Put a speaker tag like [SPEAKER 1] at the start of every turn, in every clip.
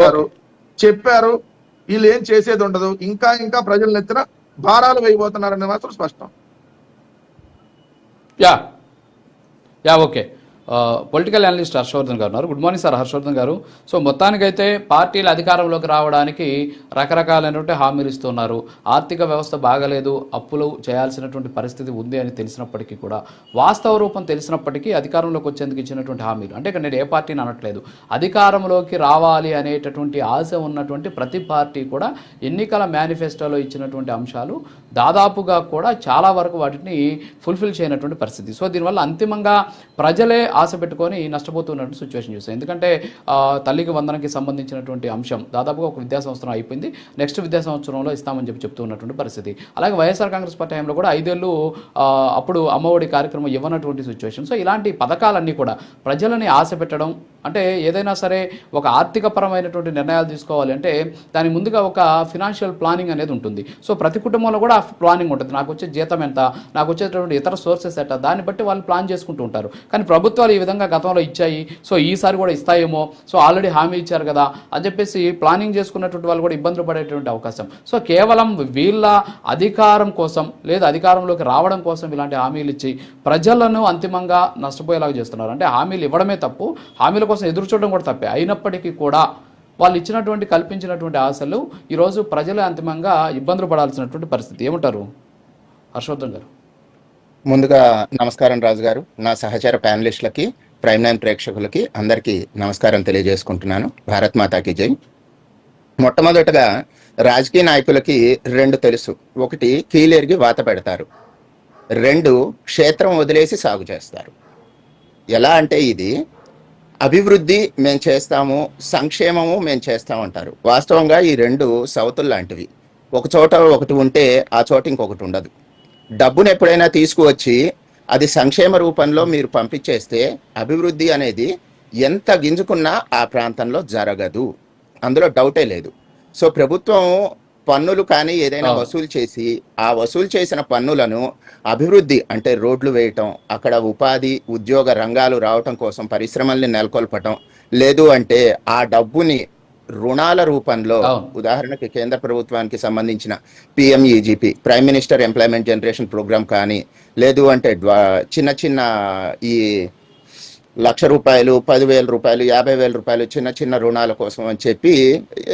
[SPEAKER 1] చెప్పారు. చెప్పారు. వీళ్ళు ఏం చేసేది ఉండదు. ఇంకా ఇంకా ప్రజల నెత్తిన భారాలు వేయబోతున్నారని మాత్రం స్పష్టం.
[SPEAKER 2] Yeah. Yeah okay. Political analyst Harshavardhan garu ఉన్నారు. గుడ్ మార్నింగ్ సార్ హర్షవర్ధన్ గారు. సో మొత్తానికైతే పార్టీలు అధికారంలోకి రావడానికి రకరకాలైనటువంటి హామీలు ఇస్తున్నారు. ఆర్థిక వ్యవస్థ బాగలేదు అప్పులు చేయాల్సినటువంటి పరిస్థితి ఉంది అని తెలిసినప్పటికీ కూడా వాస్తవ రూపం తెలిసినప్పటికీ అధికారంలోకి వచ్చేందుకు ఇచ్చినటువంటి హామీలు. అంటే ఇక్కడ నేను ఏ పార్టీని అనట్లేదు. అధికారంలోకి రావాలి అనేటటువంటి ఆశ ఉన్నటువంటి ప్రతి పార్టీ కూడా ఎన్నికల మేనిఫెస్టోలో ఇచ్చినటువంటి అంశాలు దాదాపుగా కూడా చాలా వరకు వాటిని ఫుల్ఫిల్ చేయనటువంటి పరిస్థితి. సో దీనివల్ల అంతిమంగా ప్రజలే ఆశ పెట్టుకొని నష్టపోతున్నటువంటి సిచ్యువేషన్ చూసాం ఎందుకంటే తల్లికి వందనకి సంబంధించినటువంటి అంశం దాదాపుగా ఒక విద్యా సంవత్సరం అయిపోయింది. నెక్స్ట్ విద్యా సంవత్సరంలో ఇస్తామని చెప్పి చెప్తూ ఉన్నటువంటి పరిస్థితి. అలాగే వైఎస్ఆర్ కాంగ్రెస్ పార్టీ టైంలో కూడా ఐదేళ్ళు అప్పుడు అమ్మఒడి కార్యక్రమం ఇవ్వనటువంటి సిచ్యువేషన్ సో ఇలాంటి పథకాలన్నీ కూడా ప్రజలని ఆశ పెట్టడం అంటే ఏదైనా సరే ఒక ఆర్థిక పరమైనటువంటి నిర్ణయాలు తీసుకోవాలి అంటే దాని ముందుగా ఒక ఫినాన్షియల్ ప్లానింగ్ అనేది ఉంటుంది. సో ప్రతి కుటుంబంలో కూడా ఆ ప్లానింగ్ ఉంటుంది. నాకు వచ్చే జీతం ఎంత? నాకు వచ్చేటటువంటి ఇతర సోర్సెస్ ఎట్ట దాన్ని బట్టి వాళ్ళు ప్లాన్ చేసుకుంటూ ఉంటారు. కానీ ప్రభుత్వాలు ఈ విధంగా గతంలో ఇచ్చాయి. సో ఈసారి కూడా ఇస్తాయేమో. సో ఆల్రెడీ హామీ ఇచ్చారు కదా. అని చెప్పేసి ప్లానింగ్ చేసుకున్నటువంటి వాళ్ళు కూడా ఇబ్బందులు పడేటువంటి అవకాశం. సో కేవలం వీళ్ళ అధికారం కోసం లేదా అధికారంలోకి రావడం కోసం ఇలాంటి హామీలు ఇచ్చి ప్రజలను అంతిమంగా నష్టపోయేలాగా చేస్తున్నారు. అంటే హామీలు ఇవ్వడమే తప్పు. హామీల కోసం ఎదురు చూడడం కూడా తప్పే. అయినప్పటికీ కూడా వాళ్ళు ఇచ్చినటువంటి కల్పించినటువంటి ఆశలు ఈరోజు ప్రజలు అంతిమంగా ఇబ్బందులు పడాల్సినటువంటి పరిస్థితి. ఏమంటారు? హర్షవర్ధన్ గారు.
[SPEAKER 3] ముందుగా నమస్కారం రాజు గారు నా సహచర ప్యానలిస్టులకి ప్రైమ్ నైన్ ప్రేక్షకులకి అందరికీ నమస్కారం తెలియజేసుకుంటున్నాను. భారత్ మాతాకి జై. మొట్టమొదటగా రాజకీయ నాయకులకి రెండు తెలుసు. ఒకటి కీలేరిగి వాత పెడతారు. రెండు క్షేత్రం వదిలేసి సాగు చేస్తారు. ఎలా అంటే ఇది అభివృద్ధి మేము చేస్తాము సంక్షేమము మేము చేస్తాము అంటారు వాస్తవంగా ఈ రెండు సౌతులు లాంటివి ఒక చోట ఒకటి ఉంటే ఆ చోట ఇంకొకటి ఉండదు. డబ్బును ఎప్పుడైనా తీసుకువచ్చి అది సంక్షేమ రూపంలో మీరు పంపించేస్తే అభివృద్ధి అనేది ఎంత గింజుకున్నా ఆ ప్రాంతంలో జరగదు అందులో డౌటే లేదు సో ప్రభుత్వం పన్నులు కానీ ఏదైనా. వసూలు చేసి ఆ వసూలు చేసిన పన్నులను అభివృద్ధి అంటే రోడ్లు వేయటం అక్కడ ఉపాధి ఉద్యోగ రంగాలు రావటం కోసం పరిశ్రమల్ని నెలకొల్పటం లేదు అంటే ఆ డబ్బుని రుణాల రూపంలో. ఉదాహరణకి కేంద్ర ప్రభుత్వానికి సంబంధించిన PMEGP prime minister employment generation programme కానీ లేదు అంటే చిన్న చిన్న ఈ లక్ష రూపాయలు పదివేల రూపాయలు యాభై వేల రూపాయలు చిన్న చిన్న రుణాల కోసం అని చెప్పి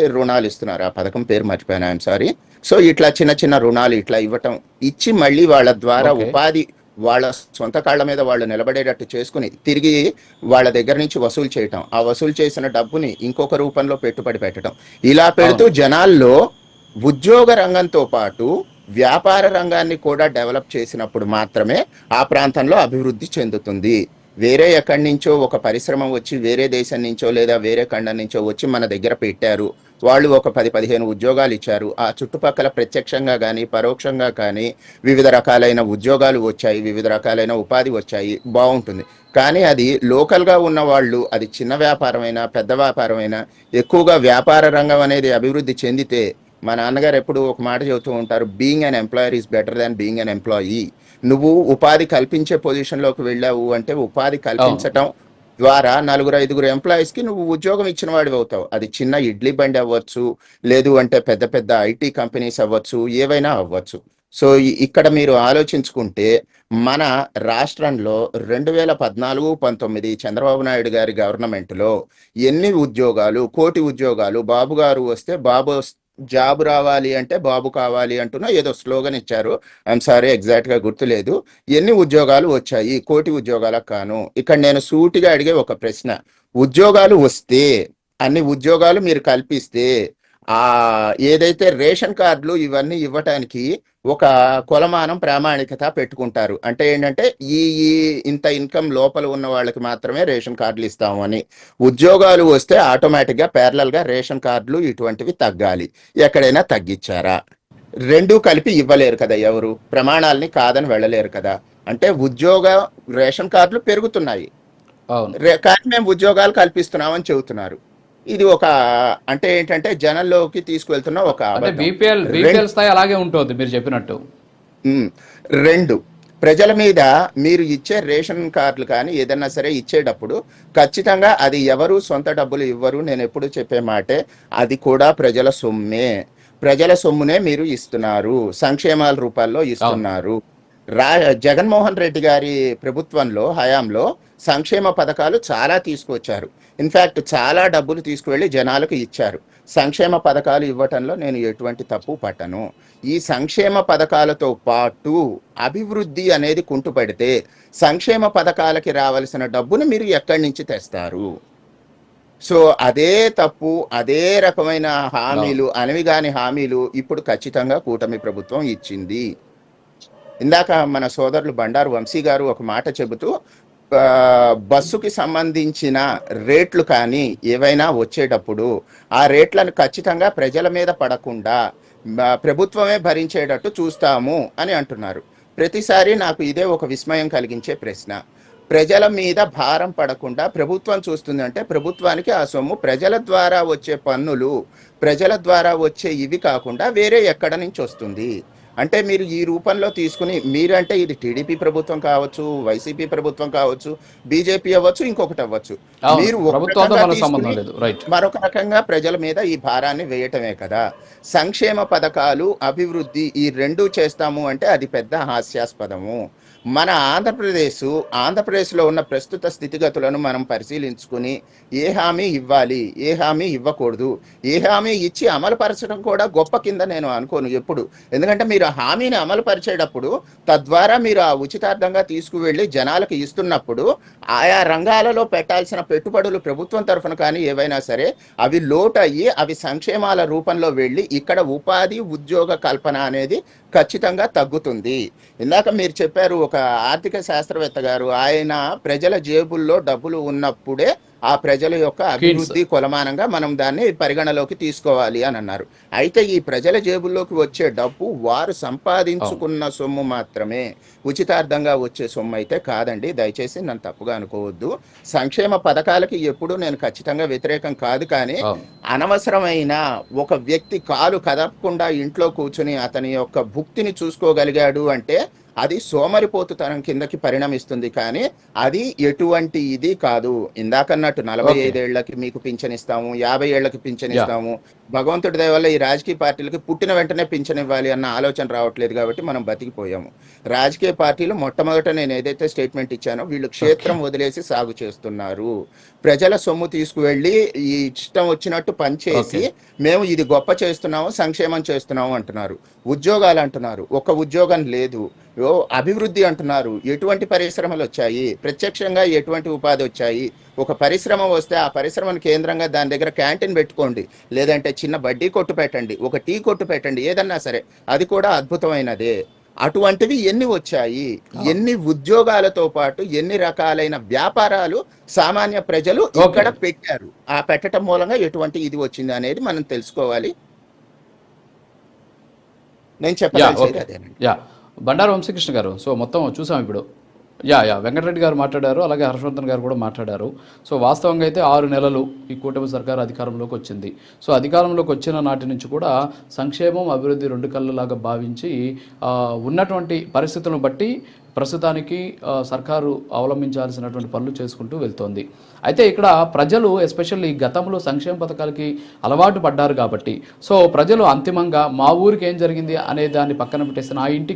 [SPEAKER 3] రుణాలు ఇస్తున్నారు ఆ పథకం పేరు మర్చిపోయాను ఐఎమ్ సారీ సో ఇట్లా చిన్న చిన్న రుణాలు ఇట్లా ఇవ్వటం ఇచ్చి మళ్ళీ వాళ్ళ ద్వారా. ఉపాధి వాళ్ళ సొంత కాళ్ళ మీద వాళ్ళు నిలబడేటట్టు చేసుకుని తిరిగి వాళ్ళ దగ్గర నుంచి వసూలు చేయటం ఆ వసూలు చేసిన డబ్బుని ఇంకొక రూపంలో పెట్టుబడి పెట్టడం ఇలా పెడుతూ జనాల్లో ఉద్యోగ రంగంతో పాటు వ్యాపార రంగాన్ని కూడా డెవలప్ చేసినప్పుడు మాత్రమే ఆ ప్రాంతంలో అభివృద్ధి చెందుతుంది. వేరే ఎక్కడి నుంచో ఒక పరిశ్రమ వచ్చి వేరే దేశం నుంచో లేదా వేరే ఖండం నుంచో వచ్చి మన దగ్గర పెట్టారు. వాళ్ళు ఒక పది పదిహేను ఉద్యోగాలు ఇచ్చారు. ఆ చుట్టుపక్కల ప్రత్యక్షంగా కానీ పరోక్షంగా కానీ వివిధ రకాలైన ఉద్యోగాలు వచ్చాయి వివిధ రకాలైన ఉపాధి వచ్చాయి. బాగుంటుంది కానీ అది లోకల్గా ఉన్న వాళ్ళు అది చిన్న వ్యాపారమైనా పెద్ద వ్యాపారమైనా ఎక్కువగా వ్యాపార రంగం అనేది అభివృద్ధి చెందితే మా నాన్నగారు ఎప్పుడు ఒక మాట చెబుతూ ఉంటారు being an employer is better than being an employee. నువ్వు ఉపాధి కల్పించే పొజిషన్లోకి వెళ్ళావు అంటే ఉపాధి కల్పించటం ద్వారా నలుగురు ఐదుగురు ఎంప్లాయీస్కి నువ్వు ఉద్యోగం ఇచ్చిన వాడివి అవుతావు. అది చిన్న ఇడ్లీ బండి అవ్వచ్చు లేదు అంటే పెద్ద పెద్ద ఐటీ కంపెనీస్ అవ్వచ్చు ఏవైనా అవ్వచ్చు. సో ఇక్కడ మీరు ఆలోచించుకుంటే మన రాష్ట్రంలో రెండు వేల పద్నాలుగు పంతొమ్మిది చంద్రబాబు నాయుడు గారి గవర్నమెంట్లో ఎన్ని ఉద్యోగాలు కోటి ఉద్యోగాలు బాబు గారు వస్తే బాబు జాబ్ రావాలి అంటే బాబు కావాలి అంటున్నా ఏదో స్లోగన్ ఇచ్చారు. ఐఎమ్ సారీ ఎగ్జాక్ట్గా గుర్తులేదు. ఎన్ని ఉద్యోగాలు వచ్చాయి? కోటి ఉద్యోగాలకు కాను ఇక్కడ నేను సూటిగా అడిగే ఒక ప్రశ్న. ఉద్యోగాలు వస్తే అన్ని ఉద్యోగాలు మీరు కల్పిస్తే ఆ ఏదైతే రేషన్ కార్డులు ఇవన్నీ ఇవ్వటానికి ఒక కొలమానం ప్రామాణికత పెట్టుకుంటారు. అంటే ఏంటంటే ఈ ఈ ఇంత ఇన్కమ్ లోపల ఉన్న వాళ్ళకి మాత్రమే రేషన్ కార్డులు ఇస్తాము అని. ఉద్యోగాలు వస్తే ఆటోమేటిక్గా parallel గా రేషన్ కార్డులు ఇటువంటివి తగ్గాలి. ఎక్కడైనా తగ్గించారా? రెండు కలిపి ఇవ్వలేరు కదా ఎవరు? ప్రమాణాలని కాదని వెళ్ళలేరు కదా. అంటే ఉద్యోగ రేషన్ కార్డులు పెరుగుతున్నాయి. కానీ మేము ఉద్యోగాలు కల్పిస్తున్నామని చెబుతున్నారు. ఇది ఒక అంటే ఏంటంటే జనంలోకి తీసుకువెళ్తున్న ఒక.
[SPEAKER 2] బీపీఎల్ బీపీఎల్ స్థాయి అలాగే ఉంటుంది మీరు చెప్పినట్టు.
[SPEAKER 3] రెండు ప్రజల మీద మీరు ఇచ్చే రేషన్ కార్డులు కానీ ఏదైనా సరే ఇచ్చేటప్పుడు ఖచ్చితంగా అది ఎవరు సొంత డబ్బులు ఇవ్వరు నేను ఎప్పుడు చెప్పే మాటే అది కూడా ప్రజల సొమ్మే ప్రజల సొమ్మునే మీరు ఇస్తున్నారు సంక్షేమాల రూపాల్లో ఇస్తున్నారు రా జగన్మోహన్ రెడ్డి గారి ప్రభుత్వంలో హయాంలో సంక్షేమ పథకాలు చాలా తీసుకొచ్చారు ఇన్ఫ్యాక్ట్ చాలా డబ్బులు తీసుకువెళ్ళి జనాలకు ఇచ్చారు. సంక్షేమ పథకాలు ఇవ్వటంలో నేను ఎటువంటి తప్పు పట్టను. ఈ సంక్షేమ పథకాలతో పాటు అభివృద్ధి అనేది కుంటుపడితే సంక్షేమ పథకాలకి రావాల్సిన డబ్బును మీరు ఎక్కడి నుంచి తెస్తారు? సో అదే తప్పు అదే రకమైన హామీలు అనవిగాని హామీలు ఇప్పుడు ఖచ్చితంగా కూటమి ప్రభుత్వం ఇచ్చింది. ఇందాక మన సోదరులు బండారు వంశీ గారు ఒక మాట చెబుతూ బస్సుకి సంబంధించిన రేట్లు కానీ ఏవైనా వచ్చేటప్పుడు ఆ రేట్లను ఖచ్చితంగా ప్రజల మీద పడకుండా ప్రభుత్వమే భరించేటట్టు చూస్తాము అని అంటున్నారు. ప్రతిసారి నాకు ఇదే ఒక విస్మయం కలిగించే ప్రశ్న. ప్రజల మీద భారం పడకుండా ప్రభుత్వం చూస్తుందంటే ప్రభుత్వానికి ఆ సొమ్ము ప్రజల ద్వారా వచ్చే పన్నులు ప్రజల ద్వారా వచ్చే ఇవి కాకుండా వేరే ఎక్కడ నుంచి వస్తుంది? అంటే మీరు ఈ రూపంలో తీసుకుని మీరంటే ఇది టీడీపీ ప్రభుత్వం కావచ్చు వైసీపీ ప్రభుత్వం కావచ్చు బీజేపీ అవ్వచ్చు ఇంకొకటి అవ్వచ్చు. మీరు మరొక రకంగా ప్రజల మీద ఈ భారాన్ని వేయటమే కదా. సంక్షేమ పథకాలు అభివృద్ధి ఈ రెండు చేస్తాము అంటే అది పెద్ద హాస్యాస్పదము. మన ఆంధ్రప్రదేశ్ ఆంధ్రప్రదేశ్లో ఉన్న ప్రస్తుత స్థితిగతులను మనం పరిశీలించుకుని ఏ హామీ ఇవ్వాలి ఏ హామీ ఇవ్వకూడదు ఏ హామీ ఇచ్చి అమలుపరచడం కూడా గొప్ప కింద నేను అనుకోను ఎప్పుడు. ఎందుకంటే మీరు మీరు హామీని అమలుపరిచేటప్పుడు తద్వారా మీరు ఆ ఉచితార్థంగా తీసుకువెళ్ళి జనాలకు ఇస్తున్నప్పుడు ఆయా రంగాలలో పెట్టాల్సిన పెట్టుబడులు ప్రభుత్వం తరఫున కానీ ఏవైనా సరే అవి లోటు అయ్యి అవి సంక్షేమాల రూపంలో వెళ్ళి ఇక్కడ ఉపాధి ఉద్యోగ కల్పన అనేది ఖచ్చితంగా తగ్గుతుంది. ఇందాక మీరు చెప్పారు ఒక ఆర్థిక శాస్త్రవేత్త గారు ఆయన ప్రజల జేబుల్లో డబ్బులు ఉన్నప్పుడే ఆ ప్రజల యొక్క అభివృద్ధి కొలమానంగా మనం దాన్ని పరిగణలోకి తీసుకోవాలి అని అన్నారు. అయితే ఈ ప్రజల జేబుల్లోకి వచ్చే డబ్బు వారు సంపాదించుకున్న సొమ్ము మాత్రమే. ఉచితార్థంగా వచ్చే సొమ్ము అయితే కాదండి. దయచేసి నన్ను తప్పుగా అనుకోవద్దు. సంక్షేమ పథకాలకి ఎప్పుడూ నేను ఖచ్చితంగా వ్యతిరేకం కాదు కానీ. అనవసరమైన ఒక వ్యక్తి కాలు కదపకుండా ఇంట్లో కూర్చుని అతని యొక్క భుక్తిని చూసుకోగలిగాడు అంటే అది సోమరిపోతుతనం కిందకి పరిణమిస్తుంది కానీ అది ఎటువంటి ఇది కాదు. ఇందాకన్నట్టు నలభై. ఐదేళ్ళకి మీకు పింఛన్ ఇస్తాము యాభై ఏళ్ళకి పింఛన్ ఇస్తాము భగవంతుడి దయ వల్ల ఈ రాజకీయ పార్టీలకి పుట్టిన వెంటనే పింఛన్ ఇవ్వాలి అన్న ఆలోచన రావట్లేదు కాబట్టి మనం బతికిపోయాము. రాజకీయ పార్టీలు మొట్టమొదట నేను ఏదైతే స్టేట్మెంట్ ఇచ్చానో వీళ్ళు క్షేత్రం వదిలేసి సాగు చేస్తున్నారు. ప్రజల సొమ్ము తీసుకువెళ్ళి ఈ ఇష్టం వచ్చినట్టు పనిచేసి మేము ఇది గొప్ప చేస్తున్నాము సంక్షేమం చేస్తున్నాము అంటున్నారు. ఉద్యోగాలు అంటున్నారు. ఒక ఉద్యోగం లేదు. అభివృద్ధి అంటున్నారు. ఎటువంటి పరిశ్రమలు వచ్చాయి? ప్రత్యక్షంగా ఎటువంటి ఉపాధి వచ్చాయి? ఒక పరిశ్రమ వస్తే ఆ పరిశ్రమను కేంద్రంగా దాని దగ్గర క్యాంటీన్ పెట్టుకోండి. లేదంటే చిన్న బడ్డీ కొట్టు పెట్టండి. ఒక టీ కొట్టు పెట్టండి. ఏదన్నా సరే. అది కూడా అద్భుతమైనదే. అటువంటివి ఎన్ని వచ్చాయి? ఎన్ని ఉద్యోగాలతో పాటు ఎన్ని రకాలైన వ్యాపారాలు సామాన్య ప్రజలు ఇక్కడ పెట్టారు? ఆ పెట్టడం మూలంగా ఎటువంటి ఇది వచ్చింది అనేది మనం తెలుసుకోవాలి. నేను చెప్పాల్సింది
[SPEAKER 2] ఓకే.
[SPEAKER 3] అదేనండి.
[SPEAKER 2] బండారు వంశీకృష్ణ గారు. సో మొత్తం చూసాం ఇప్పుడు. యా యా వెంకటరెడ్డి గారు మాట్లాడారు అలాగే హర్షవర్ధన్ గారు కూడా మాట్లాడారు. సో వాస్తవంగా అయితే ఆరు నెలలు ఈ కూటమి సర్కారు అధికారంలోకి వచ్చింది. సో అధికారంలోకి వచ్చిన నాటి నుంచి కూడా సంక్షేమం అభివృద్ధి రెండు కళ్ళలాగా భావించి ఉన్నటువంటి పరిస్థితులను బట్టి ప్రస్తుతానికి సర్కారు అవలంబించాల్సినటువంటి పనులు చేసుకుంటూ వెళ్తోంది. అయితే ఇక్కడ ప్రజలు ఎస్పెషల్లీ గతంలో సంక్షేమ పథకాలకి అలవాటు పడ్డారు కాబట్టి. సో ప్రజలు అంతిమంగా మా ఊరికి ఏం జరిగింది అనే దాన్ని పక్కన పెట్టేసి నా ఇంటికి